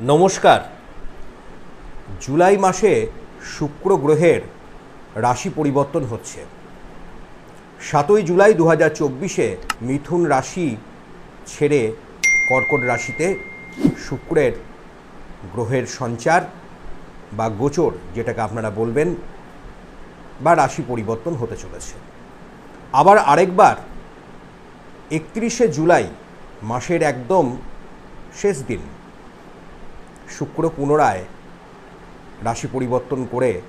নমস্কার। জুলাই মাসে শুক্র গ্রহের রাশি পরিবর্তন হচ্ছে। সাতই জুলাই দু হাজার চব্বিশে মিথুন রাশি ছেড়ে কর্কট রাশিতে শুক্রের গ্রহের সঞ্চার বা গোচর যেটাকে আপনারা বলবেন বা রাশি পরিবর্তন হতে চলেছে। আবার আরেকবার একত্রিশে জুলাই মাসের একদম শেষ দিন। শুক্র পুনরায় রাশি পরিবর্তন করে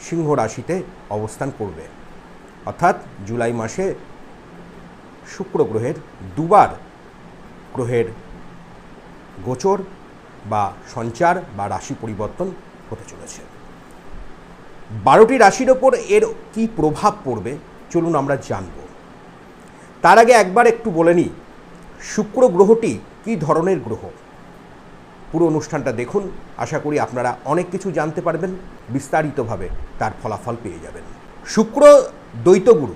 সিংহ রাশিতে অবস্থান করবে। অর্থাৎ জুলাই মাসে শুক্র গ্রহের দুবার গ্রহের গোচর বা সঞ্চার বা রাশি পরিবর্তন হতে চলেছে। বারোটি রাশির ওপর এর কি প্রভাব পড়বে চলুন আমরা জানব। তার আগে একবার একটু বলে নিই, শুক্র গ্রহটি কী ধরনের গ্রহ? পুরো অনুষ্ঠানটা দেখুন। আশা করি আপনারা অনেক কিছু জানতে পারবেন, বিস্তারিতভাবে তার ফলাফল পেয়ে যাবেন। শুক্র দ্বৈতগুরু।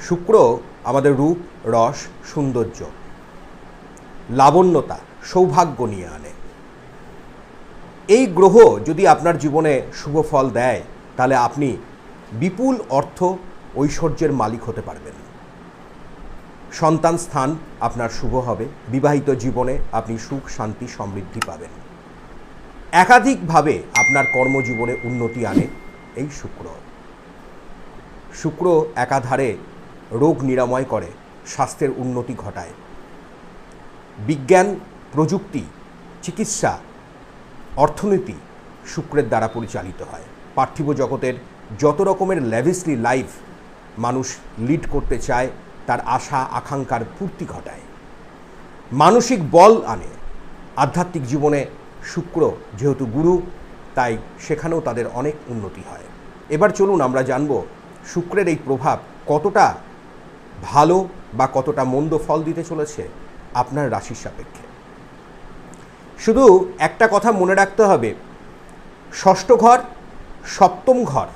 শুক্র আমাদের রূপ, রস, সৌন্দর্য, লাবণ্যতা, সৌভাগ্য নিয়ে আনে। এই গ্রহ যদি আপনার জীবনে শুভ ফল দেয়, তাহলে আপনি বিপুল অর্থ ঐশ্বর্যের মালিক হতে পারবেন। সন্তান স্থান আপনার শুভ হবে। বিবাহিত জীবনে আপনি সুখ, শান্তি, সমৃদ্ধি পাবেন। একাধিকভাবে আপনার কর্মজীবনে উন্নতি আনে এই শুক্র। শুক্র একাধারে রোগ নিরাময় করে, স্বাস্থ্যের উন্নতি ঘটায়। বিজ্ঞান, প্রযুক্তি, চিকিৎসা, অর্থনীতি শুক্রের দ্বারা পরিচালিত হয়। পার্থিব জগতের যত রকমের ল্যাভিসলি লাইফ মানুষ লিড করতে চায় তার আশা, আকাঙ্ক্ষার পূর্তি ঘটায়। মানসিক বল আনে। আধ্যাত্মিক জীবনে শুক্র যেহেতু গুরু, তাই সেখানেও তাদের অনেক উন্নতি হয়। এবার চলুন আমরা জানব শুক্রের এই প্রভাব কতটা ভালো বা কতটা মন্দ ফল দিতে চলেছে আপনার রাশির সাপেক্ষে। শুধু একটা কথা মনে রাখতে হবে, ষষ্ঠ ঘর, সপ্তম ঘর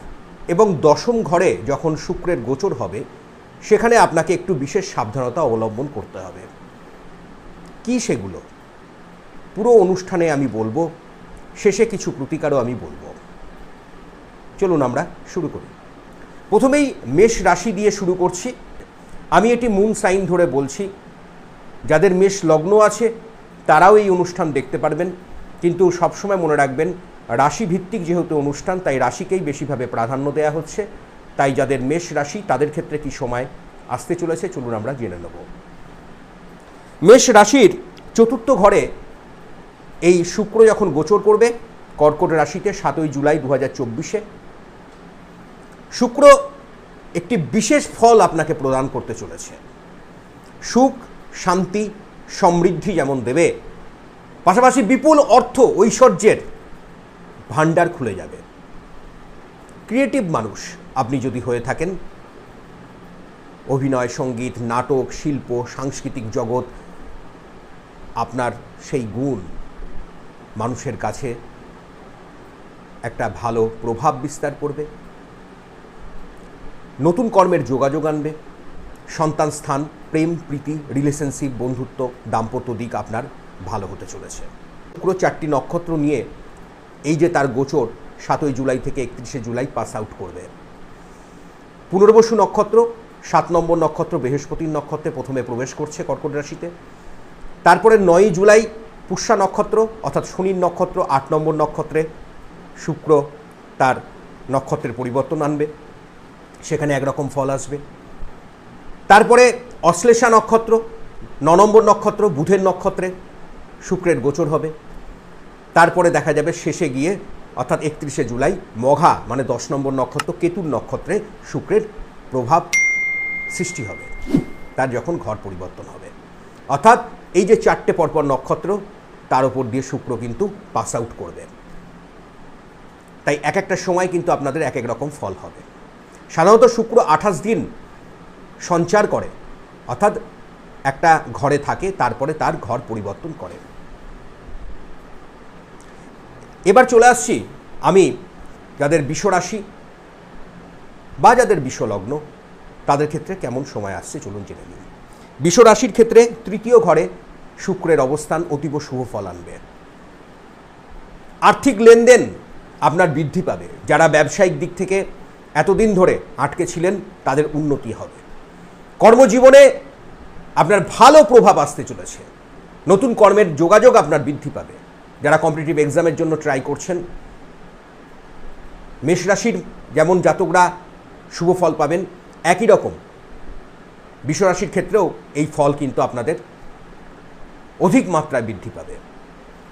এবং দশম ঘরে যখন শুক্রের গোচর হবে সেখানে আপনাকে একটু বিশেষ সাবধানতা অবলম্বন করতে হবে। কি সেগুলো? পুরো অনুষ্ঠানে আমি বলব, শেষে কিছু প্রতিকারও আমি বলব। চলুন আমরা শুরু করি। প্রথমেই মেষ রাশি দিয়ে শুরু করছি। আমি এটি মুন সাইন ধরে বলছি। যাদের মেষ লগ্ন আছে, তারাও এই অনুষ্ঠান দেখতে পারবেন। কিন্তু সবসময় মনে রাখবেন রাশি ভিত্তিক যেহেতু অনুষ্ঠান, তাই রাশিকেই বেশিভাবে প্রাধান্য দেওয়া হচ্ছে। তাই যাদের মেষ রাশি, তাদের ক্ষেত্রে কি সময় আসতে চলেছে? চলুন আমরা জেনে নেব। মেষ রাশির চতুর্থ ঘরে এই শুক্র যখন গোচর করবে, কর্কট রাশিতে সাতই জুলাই দু চব্বিশে, শুক্র একটি বিশেষ ফল আপনাকে প্রদান করতে চলেছে। সুখ, শান্তি, সমৃদ্ধি যেমন দেবে, পাশাপাশি বিপুল অর্থ, ঐশ্বর্যের ভাণ্ডার খুলে যাবে। ক্রিয়েটিভ মানুষ আপনি যদি হয়ে থাকেন, অভিনয়, সংগীত, নাটক, শিল্প, সাংস্কৃতিক জগৎ, আপনার সেই গুণ মানুষের কাছে একটা ভালো প্রভাব বিস্তার করবে। নতুন কর্মের যোগাযোগ আনবে। সন্তান স্থান, প্রেম, প্রীতি রিলেশনশিপ বন্ধুত্ব, দাম্পত্য দিক আপনার ভালো হতে চলেছে। পুরো চারটি নক্ষত্র নিয়ে এই যে তার গোচর, সাতই জুলাই থেকে একত্রিশে জুলাই পাস আউট করবে। পুনর্বসু নক্ষত্র, সাত নম্বর নক্ষত্র বৃহস্পতির নক্ষত্রে প্রথমে প্রবেশ করছে কর্কট রাশিতে। তারপরে নয়ই জুলাই পুষ্যা নক্ষত্র, অর্থাৎ শনির নক্ষত্র, আট নম্বর নক্ষত্রে শুক্র তার নক্ষত্রের পরিবর্তন আনবে। সেখানে একরকম ফল আসবে। তারপরে অশ্লেষা নক্ষত্র, ন নম্বর নক্ষত্র, বুধের নক্ষত্রে শুক্রের গোচর হবে। তারপরে দেখা যাবে শেষে গিয়ে অর্থাৎ একত্রিশে জুলাই, মঘা মানে দশ নম্বর নক্ষত্র, কেতুর নক্ষত্রে শুক্রের প্রভাব সৃষ্টি হবে। তার যখন ঘর পরিবর্তন হবে। অর্থাৎ এই যে চারটে পরপর নক্ষত্র, তার উপর দিয়ে শুক্র কিন্তু পাস আউট করবে। তাই এক একটা সময় কিন্তু আপনাদের এক এক রকম ফল হবে। সাধারণত শুক্র আঠাশ দিন সঞ্চার করে। অর্থাৎ একটা ঘরে থাকে, তারপরে তার ঘর পরিবর্তন করে। এবার চলে আসছি আমি যাদের বিশ্বরাশি বা যাদের বিশ্বলগ্ন, তাদের ক্ষেত্রে কেমন সময় আসছে চলুন জেনে নিন বিশ্বরাশির ক্ষেত্রে তৃতীয় ঘরে শুক্রের অবস্থান অতীব শুভ ফল আনবে। আর্থিক লেনদেন আপনার বৃদ্ধি পাবে। যারা ব্যবসায়িক দিক থেকে এতদিন ধরে আটকে ছিলেন, তাদের উন্নতি হবে। কর্মজীবনে আপনার ভালো প্রভাব আসতে চলেছে। নতুন কর্মের যোগাযোগ আপনার বৃদ্ধি পাবে। যারা কম্পিটিটিভ এক্সামের জন্য ট্রাই করছেন, মেষ রাশির যেমন জাতকরা শুভ ফল পাবেন, একই রকম। বিশ্বরাশির ক্ষেত্রেও এই ফল কিন্তু আপনাদের অধিক মাত্রায় বৃদ্ধি পাবে।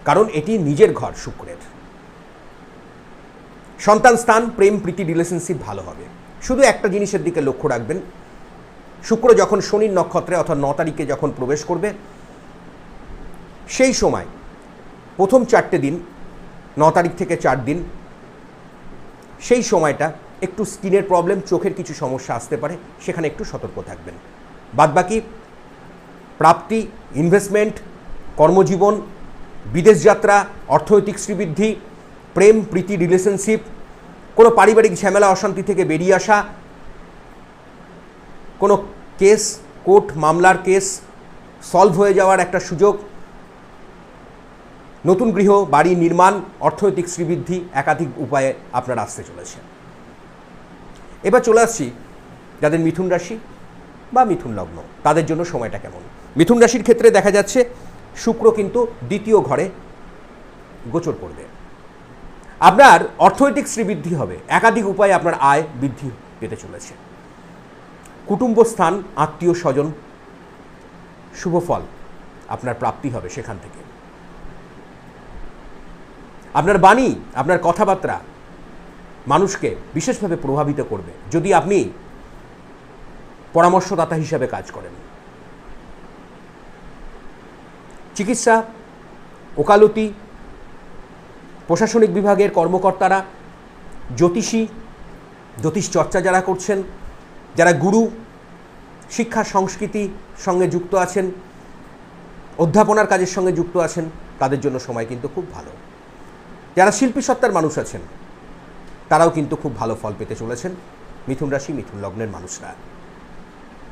কারণ এটি নিজের ঘর শুক্রের। সন্তান স্থান, প্রেম, প্রীতি রিলেশনশিপ ভালো হবে। শুধু একটা জিনিসের দিকে লক্ষ্য রাখবেন, শুক্র যখন শনির নক্ষত্রে অর্থাৎ ন তারিখে যখন প্রবেশ করবে, সেই সময় প্রথম চারটে দিন, ন তারিখ থেকে চার দিন, সেই সময়টা একটু স্কিনের প্রবলেম, চোখের কিছু সমস্যা আসতে পারে, সেখানে একটু সতর্ক থাকবেন। বাদবাকি প্রাপ্তি ইনভেস্টমেন্ট কর্মজীবন, বিদেশ যাত্রা, অর্থনৈতিক শ্রীবৃদ্ধি, প্রেম, প্রীতি রিলেশনশিপ কোনো পারিবারিক ঝামেলা, অশান্তি থেকে বেরিয়ে আসা, কোনো কেস, কোর্ট, মামলার কেস সলভ হয়ে যাওয়ার একটা সুযোগ নতুন গৃহ, বাড়ি নির্মাণ, অর্থনৈতিক শ্রীবৃদ্ধি একাধিক উপায়ে আপনার আসতে চলেছে। এবার চলে আসছি যাদের মিথুন রাশি বা মিথুন লগ্ন, তাদের জন্য সময়টা কেমন? মিথুন রাশির ক্ষেত্রে দেখা যাচ্ছে শুক্র কিন্তু দ্বিতীয় ঘরে গোচর করবে। আপনার অর্থনৈতিক শ্রীবৃদ্ধি হবে, একাধিক উপায়ে আপনার আয় বৃদ্ধি পেতে চলেছে। কুটুম্ব স্থান, আত্মীয় স্বজন, শুভ ফল আপনার প্রাপ্তি হবে সেখান থেকে। আপনার বাণী, আপনার কথাবার্তা মানুষকে বিশেষভাবে প্রভাবিত করবে, যদি আপনি পরামর্শদাতা হিসাবে কাজ করেন। চিকিৎসা, ওকালতি, প্রশাসনিক বিভাগের কর্মকর্তারা, জ্যোতিষী, জ্যোতিষ চর্চা যারা করছেন, যারা গুরু, শিক্ষা, সংস্কৃতি সঙ্গে যুক্ত আছেন, অধ্যাপনার কাজের সঙ্গে যুক্ত আছেন, তাদের জন্য সময় কিন্তু খুব ভালো। যারা শিল্পী সত্তার মানুষ আছেন, তারাও কিন্তু খুব ভালো ফল পেতে চলেছেন। মিথুন রাশি, মিথুন লগ্নের মানুষরা।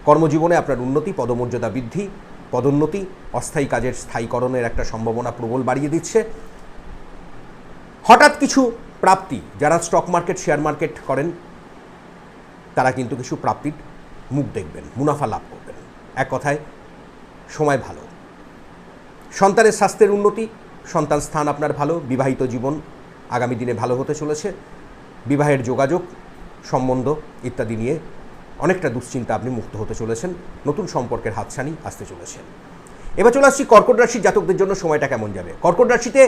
কর্মজীবনে আপনার উন্নতি, পদমর্যাদা বৃদ্ধি, পদোন্নতি, অস্থায়ী কাজের স্থায়ীকরণের একটা সম্ভাবনা প্রবল বাড়িয়ে দিচ্ছে। হঠাৎ কিছু প্রাপ্তি, যারা স্টক মার্কেট শেয়ার মার্কেট করেন, তারা কিন্তু কিছু প্রাপ্তির মুখ দেখবেন, মুনাফা লাভ করবেন। এক কথায়, সময় ভালো। সন্তানের স্বাস্থ্যের উন্নতি সন্তান স্থান আপনার ভালো, বিবাহিত জীবন আগামী দিনে ভালো হতে চলেছে, বিবাহের যোগাযোগ, সম্বন্ধ ইত্যাদি নিয়ে অনেকটা দুশ্চিন্তা আপনি মুক্ত হতে চলেছেন, নতুন সম্পর্কের হাতছানি আসতে চলেছেন এবার চলে আসছি কর্কট রাশির জাতকদের জন্য সময়টা কেমন যাবে? কর্কট রাশিতে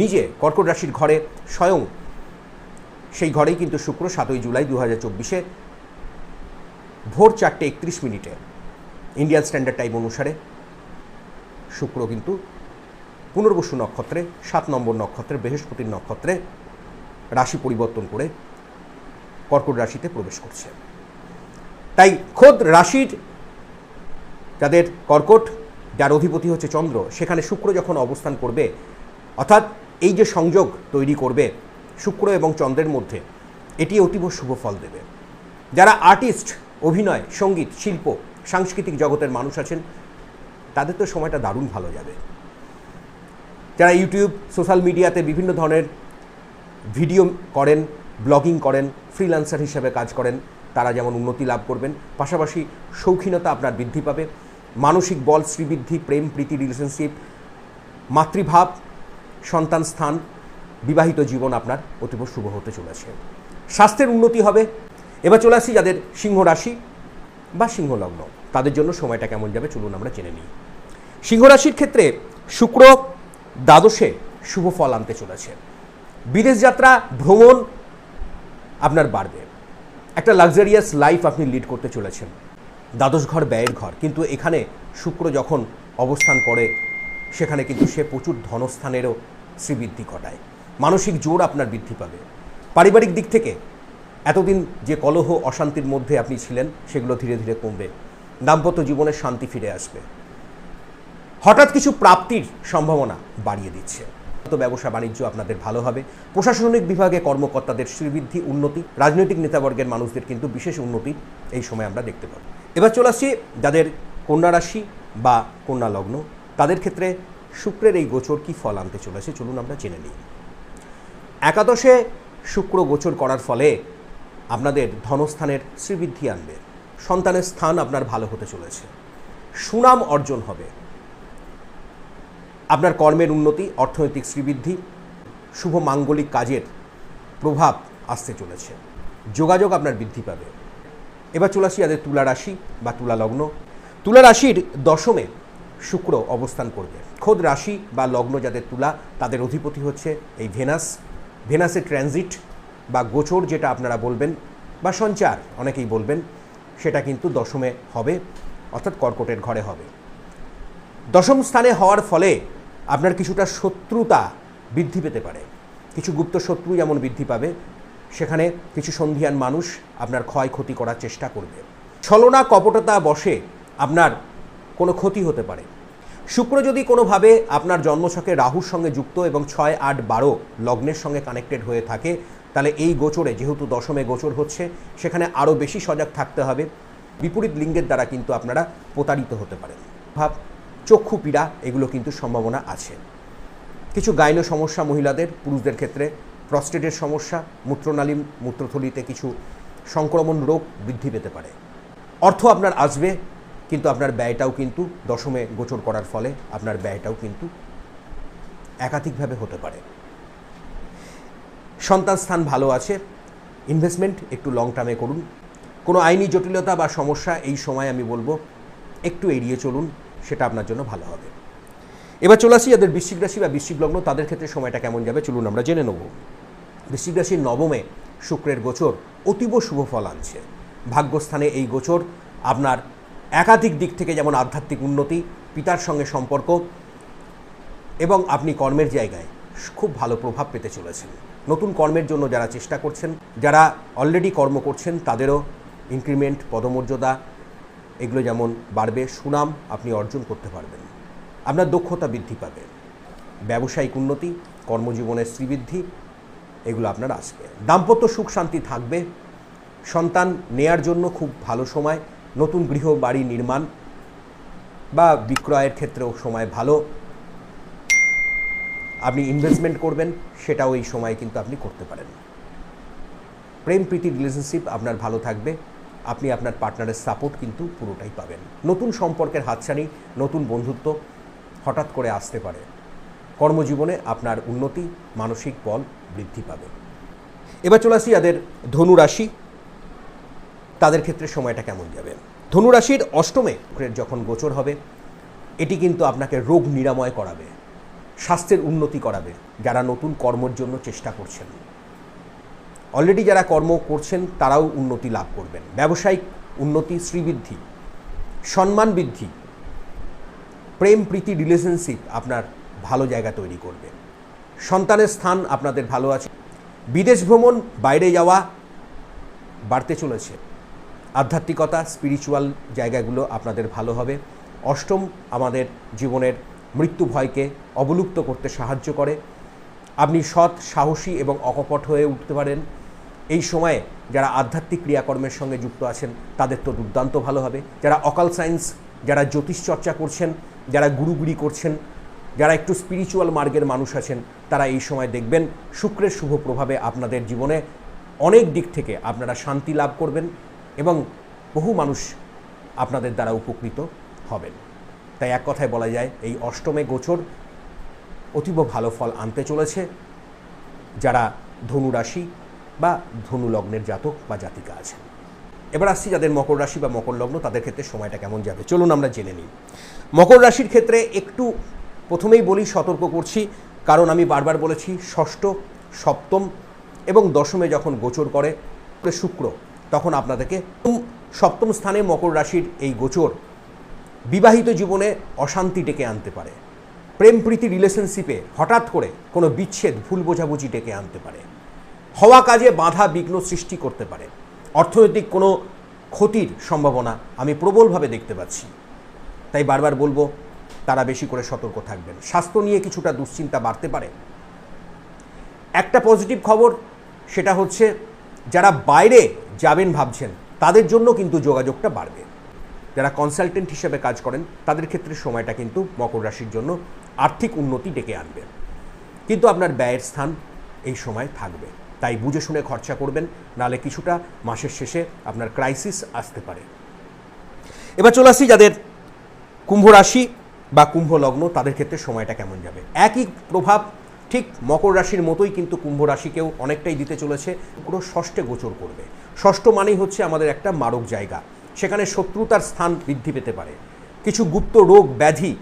নিজে, কর্কট রাশির ঘরে স্বয়ং সেই ঘরেই কিন্তু শুক্র সাতই জুলাই দু হাজার চব্বিশে ভোর চারটে একত্রিশ মিনিটে। ইন্ডিয়ান স্ট্যান্ডার্ড টাইম অনুসারে শুক্র কিন্তু পুনর্বসু নক্ষত্রে, সাত নম্বর নক্ষত্রে, বৃহস্পতির নক্ষত্রে রাশি পরিবর্তন করে কর্কট রাশিতে প্রবেশ করছে। তাই খোদ রাশির যাদের কর্কট, যার অধিপতি হচ্ছে চন্দ্র, সেখানে শুক্র যখন অবস্থান করবে, অর্থাৎ এই যে সংযোগ তৈরি করবে শুক্র এবং চন্দ্রের মধ্যে, এটি অতীব শুভ ফল দেবে। যারা আর্টিস্ট, অভিনয়, সংগীত, শিল্প, সাংস্কৃতিক জগতের মানুষ আছেন, তাদের তো সময়টা দারুণ ভালো যাবে। যারা ইউটিউব, সোশ্যাল মিডিয়াতে বিভিন্ন ধরনের ভিডিও করেন, ব্লগিং করেন, ফ্রিল্যান্সার হিসেবে কাজ করেন, তারা যেমন উন্নতি লাভ করবেন, পাশাপাশি শৌখিনতা আপনার বৃদ্ধি পাবে, মানসিক বল শ্রীবৃদ্ধি, প্রেম, প্রীতি রিলেশনশিপ মাতৃভাব, সন্তান স্থান, বিবাহিত জীবন আপনার অতীব শুভ হতে চলেছে। স্বাস্থ্যের উন্নতি হবে। এবার চলে আসি যাদের সিংহ রাশি বা সিংহ লগ্ন। তাদের জন্য সময়টা কেমন যাবে? চলুন আমরা জেনে নিই। সিংহ রাশির ক্ষেত্রে শুক্র দ্বাদশে শুভ ফল আনতে চলেছে। বিদেশ যাত্রা, ভ্রমণ আপনার বাড়বে। একটা লাক্সারিয়াস লাইফ আপনি লিড করতে চলেছেন। দ্বাদশ ঘর, ব্যয়ের ঘর। কিন্তু এখানে শুক্র যখন অবস্থান করে, সেখানে কিন্তু সে প্রচুর ধনস্থানেরও শ্রীবৃদ্ধি ঘটায়। মানসিক জোর আপনার বৃদ্ধি পাবে। পারিবারিক দিক থেকে এতদিন যে কলহ, অশান্তির মধ্যে আপনি ছিলেন, সেগুলো ধীরে ধীরে কমবে। দাম্পত্য জীবনে শান্তি ফিরে আসবে। হঠাৎ কিছু প্রাপ্তির সম্ভাবনা বাড়িয়ে দিচ্ছে। তো ব্যবসা বাণিজ্য আপনাদের ভালো হবে। প্রশাসনিক বিভাগে কর্মকর্তাদের শ্রীবৃদ্ধি, উন্নতি, রাজনৈতিক নেতাবর্গের মানুষদের কিন্তু বিশেষ উন্নতি এই সময় আমরা দেখতে পাবো। এবার চলে আসছি যাদের কন্যা রাশি বা কন্যা লগ্ন, তাদের ক্ষেত্রে শুক্রের এই গোচর কি ফল আনতে চলেছে চলুন আমরা জেনে নিই। একাদশে শুক্র গোচর করার ফলে আপনাদের ধনস্থানের শ্রীবৃদ্ধি আনবে। সন্তানের স্থান আপনার ভালো হতে চলেছে। সুনাম অর্জন হবে। আপনার কর্মের উন্নতি, অর্থনৈতিক শ্রীবৃদ্ধি, শুভ মাঙ্গলিক কাজের প্রভাব আসতে চলেছে। যোগাযোগ আপনার বৃদ্ধি পাবে। এবার চলে আসি যাদের তুলা রাশি বা তুলা লগ্ন। তুলা রাশির দশমে শুক্র অবস্থান করবে। খোদ রাশি বা লগ্ন যাদের তুলা, তাদের অধিপতি হচ্ছে এই ভেনাস। ভেনাসের ট্রানজিট বা গোচর যেটা আপনারা বলবেন বা সঞ্চার, অনেকেই বলবেন, সেটা কিন্তু দশমে হবে, অর্থাৎ কর্কটের ঘরে হবে। দশম স্থানে হওয়ার ফলে আপনার কিছুটা শত্রুতা বৃদ্ধি পেতে পারে। কিছু গুপ্ত শত্রু যেমন বৃদ্ধি পাবে, সেখানে কিছু সন্ধিয়ান মানুষ আপনার ক্ষয়ক্ষতি করার চেষ্টা করবে। ছলনা, কপটতা বসে আপনার কোনো ক্ষতি হতে পারে। শুক্র যদি কোনোভাবে আপনার জন্মছকে রাহুর সঙ্গে যুক্ত এবং ছয়, আট, বারো লগ্নের সঙ্গে কানেক্টেড হয়ে থাকে, তাহলে এই গোচরে, যেহেতু দশমে গোচর হচ্ছে, সেখানে আরও বেশি সজাগ থাকতে হবে। বিপরীত লিঙ্গের দ্বারা কিন্তু আপনারা প্রতারিত হতে পারেন। ভাব চক্ষু পীড়া, এগুলো কিন্তু সম্ভাবনা আছে। কিছু গাইন সমস্যা মহিলাদের, পুরুষদের ক্ষেত্রে, প্রস্টেটের সমস্যা মূত্রনালী মূত্রথলিতে কিছু সংক্রমণ রোগ বৃদ্ধি পেতে পারে। অর্থ আপনার আসবে, কিন্তু আপনার ব্যয়টাও কিন্তু দশমে গোচর করার ফলে আপনার ব্যয়টাও কিন্তু একাধিকভাবে হতে পারে। সন্তান স্থান ভালো আছে ইনভেস্টমেন্ট একটু লং টার্মে করুন। কোনো আইনি জটিলতা বা সমস্যা এই সময় আমি বলব, একটু এড়িয়ে চলুন। সেটা আপনার জন্য ভালো হবে। এবার চলে আসি যাদের বৃশ্চিক রাশি বা বৃশ্চিক লগ্ন, তাদের ক্ষেত্রে সময়টা কেমন যাবে চলুন আমরা জেনে নেব। বৃশ্চিক রাশির নবমে শুক্রের গোচর অতীব শুভ ফল আনছে। ভাগ্যস্থানে এই গোচর আপনার একাধিক দিক থেকে যেমন আধ্যাত্মিক উন্নতি, পিতার সঙ্গে সম্পর্ক এবং আপনি কর্মের জায়গায় খুব ভালো প্রভাব পেতে চলেছেন। নতুন কর্মের জন্য যারা চেষ্টা করছেন, যারা অলরেডি কর্ম করছেন, তাদেরও ইনক্রিমেন্ট পদমর্যাদা এগুলো যেমন বাড়বে, সুনাম আপনি অর্জন করতে পারবেন। আপনার দক্ষতা বৃদ্ধি পাবে। ব্যবসায়িক উন্নতি, কর্মজীবনের শ্রীবৃদ্ধি, এগুলো আপনার আসবে। দাম্পত্য সুখ শান্তি থাকবে। সন্তান নেয়ার জন্য খুব ভালো সময়। নতুন গৃহ বাড়ি নির্মাণ বা বিক্রয়ের ক্ষেত্রেও সময় ভালো। আপনি ইনভেস্টমেন্ট করবেন, সেটাও এই সময় কিন্তু আপনি করতে পারেন। প্রেম প্রীতি রিলেশনশিপ আপনার ভালো থাকবে। আপনি আপনার পার্টনারের সাপোর্ট কিন্তু পুরোটাই পাবেন। নতুন সম্পর্কের হাতছানি, নতুন বন্ধুত্ব হঠাৎ করে আসতে পারে। কর্মজীবনে আপনার উন্নতি, মানসিক বল বৃদ্ধি পাবে। এবার চলে আসি যাদের ধনুরাশি তাদের ক্ষেত্রে সময়টা কেমন যাবে? ধনুরাশির অষ্টমে যখন গোচর হবে, এটি কিন্তু আপনাকে রোগ নিরাময় করাবে, স্বাস্থ্যের উন্নতি করাবে, যারা নতুন কর্মর জন্য চেষ্টা করছেন। অলরেডি যারা কর্ম করছেন, তারাও উন্নতি লাভ করবেন। ব্যবসায়িক উন্নতি, শ্রীবৃদ্ধি, সম্মান বৃদ্ধি, প্রেম, প্রীতি রিলেশনশিপ আপনার ভালো জায়গা তৈরি করবে। সন্তানের স্থান আপনাদের ভালো আছে। বিদেশ ভ্রমণ, বাইরে যাওয়া বাড়তে চলেছে। আধ্যাত্মিকতা স্পিরিচুয়াল জায়গাগুলো আপনাদের ভালো হবে। অষ্টম আমাদের জীবনের মৃত্যু ভয়কে অবলুপ্ত করতে সাহায্য করে। আপনি সৎ, সাহসী এবং অকপট হয়ে উঠতে পারেন। এই সময়ে যারা আধ্যাত্মিক ক্রিয়াকর্মের সঙ্গে যুক্ত আছেন, তাদের তো দুর্দান্ত ভালো হবে। যারা অকাল সায়েন্স, যারা জ্যোতিষ চর্চা করছেন, যারা গুরুগুরি করছেন, যারা একটু স্পিরিচুয়াল মার্গের মানুষ আছেন, তারা এই সময় দেখবেন শুক্রের শুভ প্রভাবে আপনাদের জীবনে অনেক দিক থেকে আপনারা শান্তি লাভ করবেন এবং বহু মানুষ আপনাদের দ্বারা উপকৃত হবেন। তাই এক কথায় বলা যায়, এই অষ্টমে গোচর অতীব ভালো ফল আনতে চলেছে। যারা ধনু রাশি বা ধনু লগ্নের জাতক বা জাতিকা আছেন। এবার আসছি যাদের মকর রাশি বা মকর লগ্ন, তাদের ক্ষেত্রে সময়টা কেমন যাবে? চলুন আমরা জেনে নিই। মকর রাশির ক্ষেত্রে একটু প্রথমেই বলি, সতর্ক করছি, কারণ আমি বারবার বলেছি, ষষ্ঠ, সপ্তম এবং দশমে যখন গোচর করে শুক্র, তখন আপনাদেরকে সপ্তম স্থানে মকর রাশির এই গোচর বিবাহিত জীবনে অশান্তি ডেকে আনতে পারে। প্রেম প্রীতি রিলেশনশিপে হঠাৎ করে কোনো বিচ্ছেদ, ভুল বোঝাবুঝি ডেকে আনতে পারে। হওয়া কাজে বাধা বিঘ্ন সৃষ্টি করতে পারে। অর্থনৈতিক কোনো ক্ষতির সম্ভাবনা আমি প্রবলভাবে দেখতে পাচ্ছি। তাই বারবার বলব, তারা বেশি করে সতর্ক থাকবেন। স্বাস্থ্য নিয়ে কিছুটা দুশ্চিন্তা বাড়তে পারে। একটা পজিটিভ খবর, সেটা হচ্ছে, যারা বাইরে যাবেন ভাবছেন, তাদের জন্য কিন্তু যোগাযোগটা বাড়বে। যারা কনসালটেন্ট হিসেবে কাজ করেন, তাদের ক্ষেত্রে সময়টা কিন্তু মকর রাশির জন্য আর্থিক উন্নতি ডেকে আনবে। কিন্তু আপনার ব্যয়ের স্থান এই সময় থাকবে। তাই বুঝে শুনে খরচা করবেন, নালে কিছুটা মাসের শেষে আপনার ক্রাইসিস আসতে পারে। এবার চলে আসি যাদের কুম্ভ রাশি বা কুম্ভ লগ্ন, তাদের ক্ষেত্রে সময়টা কেমন যাবে? একই প্রভাব ঠিক মকর রাশির মতোই কিন্তু কুম্ভ রাশিকেও অনেকটাই দিতে চলেছে, পুরো ষষ্ঠে গোচর করবে। ষষ্ঠ মানেই হচ্ছে আমাদের একটা মারক জায়গা, সেখানে শত্রুতার স্থান বৃদ্ধি পেতে পারে। কিছু গুপ্ত রোগ, ব্যাধি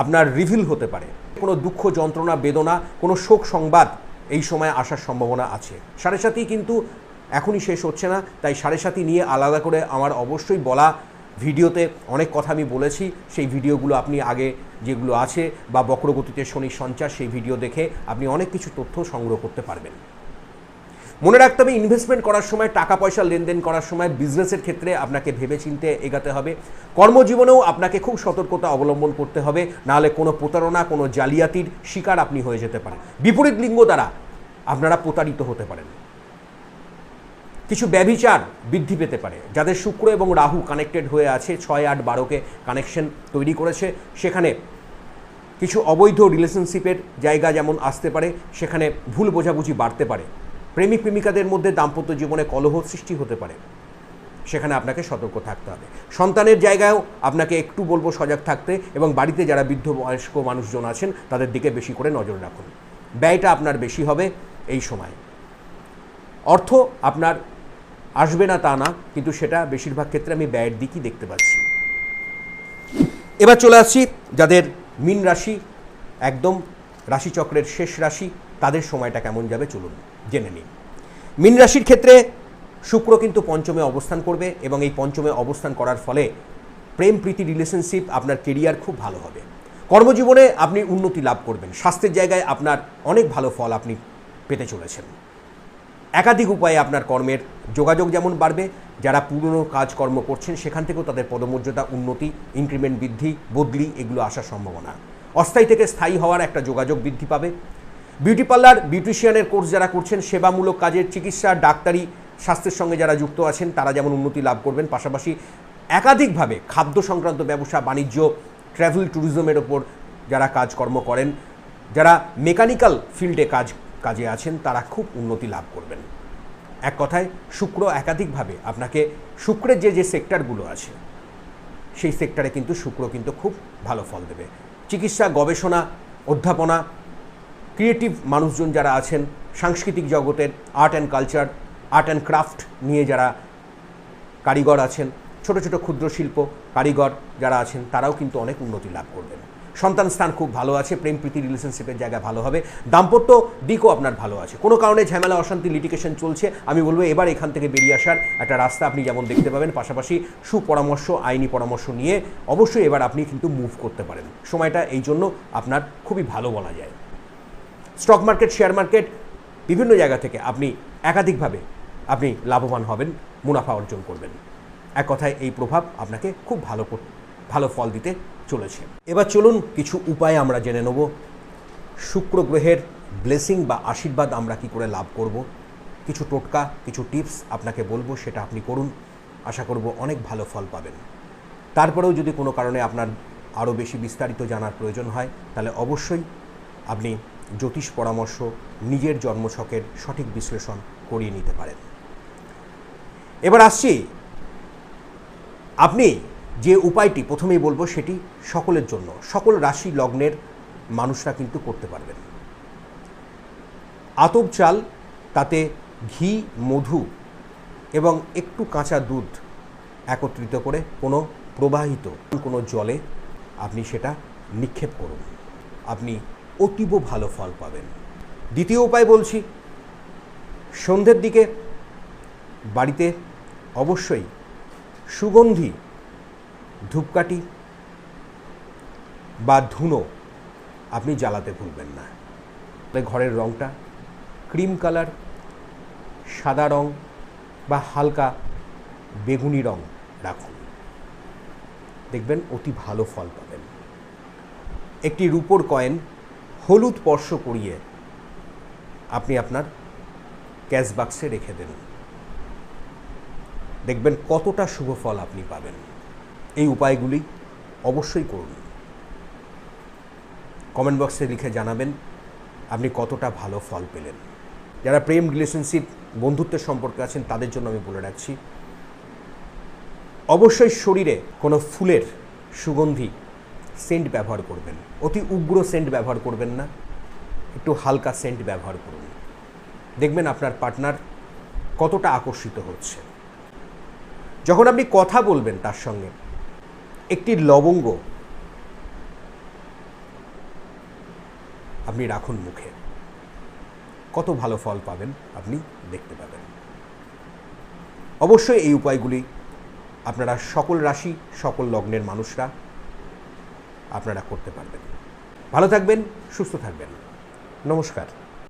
আপনার রিভিল হতে পারে। কোনো দুঃখ, যন্ত্রণা, বেদনা, কোনো শোক সংবাদ এই সময় আসার সম্ভাবনা আছে। সাড়ে সাতই কিন্তু এখনই শেষ হচ্ছে না, তাই সাড়ে সাতই নিয়ে আলাদা করে আমার অবশ্যই বলা ভিডিওতে অনেক কথা আমি বলেছি, সেই ভিডিওগুলো আপনি আগে যেগুলো আছে বা বক্রগতিতে শনি সঞ্চার সেই ভিডিও দেখে আপনি অনেক কিছু তথ্য সংগ্রহ করতে পারবেন। মনে রাখতে হবে ইনভেস্টমেন্ট করার সময় টাকা পয়সা লেনদেন করার সময় বিজনেসের ক্ষেত্রে আপনাকে ভেবেচিন্তে এগাতে হবে। কর্মজীবনেও আপনাকে খুব সতর্কতা অবলম্বন করতে হবে, নাহলে কোনো প্রতারণা, কোনো জালিয়াতির শিকার আপনি হয়ে যেতে পারেন। বিপরীত লিঙ্গ দ্বারা আপনারা প্রতারিত হতে পারেন। কিছু ব্যভিচার বৃদ্ধি পেতে পারে। যাদের শুক্র এবং রাহু কানেক্টেড হয়ে আছে, ছয় আট বারোকে কানেকশন তৈরি করেছে, সেখানে কিছু অবৈধ রিলেশনশিপের জায়গা যেমন আসতে পারে, সেখানে ভুল বোঝাবুঝি বাড়তে পারে। প্রেমিক প্রেমিকাদের মধ্যে দাম্পত্য জীবনে কলহ সৃষ্টি হতে পারে। সেখানে আপনাকে সতর্ক থাকতে হবে। সন্তানের জায়গায়ও আপনাকে একটু বলব সজাগ থাকতে এবং বাড়িতে যারা বৃদ্ধ বয়স্ক মানুষজন আছেন, তাদের দিকে বেশি করে নজর রাখুন। ব্যয়টা আপনার বেশি হবে এই সময়। অর্থ আপনার আসবে না তা না, কিন্তু সেটা বেশিরভাগ ক্ষেত্রে আমি ব্যয়ের দিকই দেখতে পাচ্ছি। এবার চলে আসছি যাদের মিন রাশি, একদম রাশিচক্রের শেষ রাশি, তাদের সময়টা কেমন যাবে চলুন। জেনে নিন। মিন রাশির ক্ষেত্রে শুক্র কিন্তু পঞ্চমে অবস্থান করবে এবং এই পঞ্চমে অবস্থান করার ফলে প্রেম প্রীতি রিলেশনশিপ আপনার কেরিয়ার খুব ভালো হবে। কর্মজীবনে আপনি উন্নতি লাভ করবেন। স্বাস্থ্যের জায়গায় আপনার অনেক ভালো ফল আপনি পেতে চলেছেন। একাধিক উপায়ে আপনার কর্মের যোগাযোগ যেমন বাড়বে, যারা পুরনো কাজকর্ম করছেন সেখান থেকেও তাদের পদমর্যাদা, উন্নতি ইনক্রিমেন্ট বৃদ্ধি, বদলি এগুলো আসার সম্ভাবনা। অস্থায়ী থেকে স্থায়ী হওয়ার একটা যোগাযোগ বৃদ্ধি পাবে। বিউটি পার্লার বিউটিশিয়ানের কোর্স যারা করছেন, সেবামূলক কাজের চিকিৎসা, ডাক্তারি, স্বাস্থ্যের সঙ্গে যারা যুক্ত আছেন, তারা যেমন উন্নতি লাভ করবেন। পাশাপাশি একাধিকভাবে খাদ্য সংক্রান্ত ব্যবসা, বাণিজ্য ট্রাভেল ট্যুরিজমের ওপর যারা কাজকর্ম করেন, যারা মেকানিক্যাল ফিল্ডে কাজ, কাজে আছেন, তারা খুব উন্নতি লাভ করবেন। এক কথায়, শুক্র একাধিকভাবে আপনাকে শুক্রের যে যে সেক্টরগুলো আছে, সেই সেক্টরে কিন্তু শুক্র কিন্তু খুব ভালো ফল দেবে। চিকিৎসা, গবেষণা, অধ্যাপনা ক্রিয়েটিভ মানুষজন যারা আছেন, সাংস্কৃতিক জগতের, art and culture, art and craft নিয়ে যারা কারিগর আছেন, ছোট ছোট ক্ষুদ্র শিল্প কারিগর যারা আছেন, তারাও কিন্তু অনেক উন্নতি লাভ করবেন। সন্তান স্থান খুব ভালো আছে, প্রেম প্রীতি রিলেশনশিপের জায়গা ভালো হবে, দাম্পত্য দিকও আপনার ভালো আছে। কোনো কারণে ঝামেলা, অশান্তি লিটিকেশন চলছে, আমি বলব এবার এখান থেকে বেরিয়ে আসার একটা রাস্তা আপনি যেমন দেখতে পাবেন, পাশাপাশি সুপরামর্শ, আইনি পরামর্শ নিয়ে অবশ্যই এবার আপনি কিন্তু মুভ করতে পারেন। সময়টা এই জন্য আপনার খুবই ভালো বলা যায়। স্টক মার্কেট, শেয়ার মার্কেট, বিভিন্ন জায়গা থেকে আপনি একাধিকভাবে আপনি লাভবান হবেন, মুনাফা অর্জন করবেন। এক কথায় এই প্রভাব আপনাকে খুব ভালো ভালো ফল দিতে চলেছে। এবার চলুন কিছু উপায় আমরা জেনে নেব। শুক্র গ্রহের ব্লেসিং বা আশীর্বাদ আমরা কি করে লাভ করব? কিছু টোটকা, কিছু টিপস আপনাকে বলব, সেটা আপনি করুন। আশা করব অনেক ভালো ফল পাবেন। তারপরেও যদি কোনো কারণে আপনার আরও বেশি বিস্তারিত জানার প্রয়োজন হয়, তাহলে অবশ্যই আপনি জ্যোতিষ পরামর্শ, নিজের জন্মছকের সঠিক বিশ্লেষণ করিয়ে নিতে পারেন। এবার আসছি, আপনি যে উপায়টি প্রথমেই বলব সেটি সকলের জন্য, সকল রাশি লগ্নের মানুষরা কিন্তু করতে পারবেন। আতপ চাল, তাতে ঘি, মধু এবং একটু কাঁচা দুধ একত্রিত করে কোনো প্রবাহিত কোনো জলে আপনি সেটা নিক্ষেপ করুন। আপনি অতীব ভালো ফল পাবেন। দ্বিতীয় উপায় বলছি, সন্ধ্যের দিকে বাড়িতে অবশ্যই সুগন্ধি, ধূপকাঠি বা ধুনো আপনি জ্বালাতে ভুলবেন না। ঘরের রঙটা ক্রিম কালার, সাদা রং বা হালকা বেগুনি রং রাখুন। দেখবেন অতি ভালো ফল পাবেন। একটি রূপোর কয়েন হলুদ স্পর্শ করিয়ে আপনি আপনার ক্যাশ বাক্সে রেখে দেন। দেখবেন কতটা শুভ ফল আপনি পাবেন। এই উপায়গুলি অবশ্যই করুন। কমেন্ট বক্সে লিখে জানাবেন আপনি কতটা ভালো ফল পেলেন। যারা প্রেম রিলেশনশিপ, বন্ধুত্বের সম্পর্কে আছেন, তাদের জন্য আমি বলে রাখছি, অবশ্যই শরীরে কোনো ফুলের সুগন্ধি সেন্ট ব্যবহার করবেন। অতি উগ্র সেন্ট ব্যবহার করবেন না, একটু হালকা সেন্ট ব্যবহার করুন। দেখবেন আপনার পার্টনার কতটা আকর্ষিত হচ্ছে। যখন আপনি কথা বলবেন তার সঙ্গে, একটি লবঙ্গ আপনি রাখুন মুখে। কত ভালো ফল পাবেন আপনি দেখতে পাবেন। অবশ্যই এই উপায়গুলি আপনারা সকল রাশি, সকল লগ্নের মানুষরা আপনারা করতে পারবেন। ভালো থাকবেন সুস্থ থাকবেন। নমস্কার।